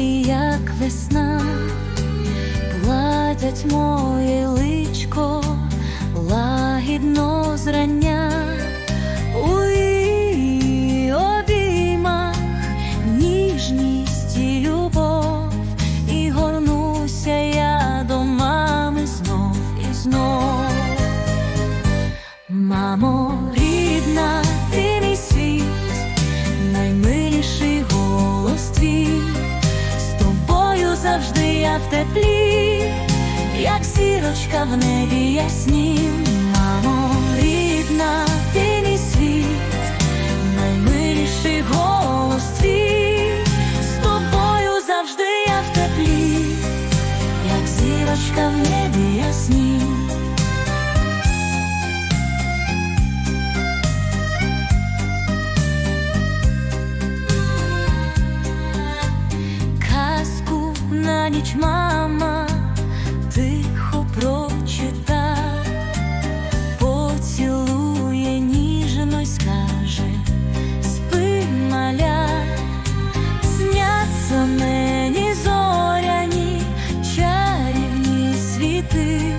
теплі, як весна, платять моє личко лагідно зрання. В теплі, як сірочка в небі ясні, Мамо, рідна, ти мій світ, наймиліший голос твій, з тобою завжди я в теплі, як зірочка в небі ніч мама тихо прочита, поцілує ніжно й скаже, спи маля, сняться мені зоряні, чарівні світи.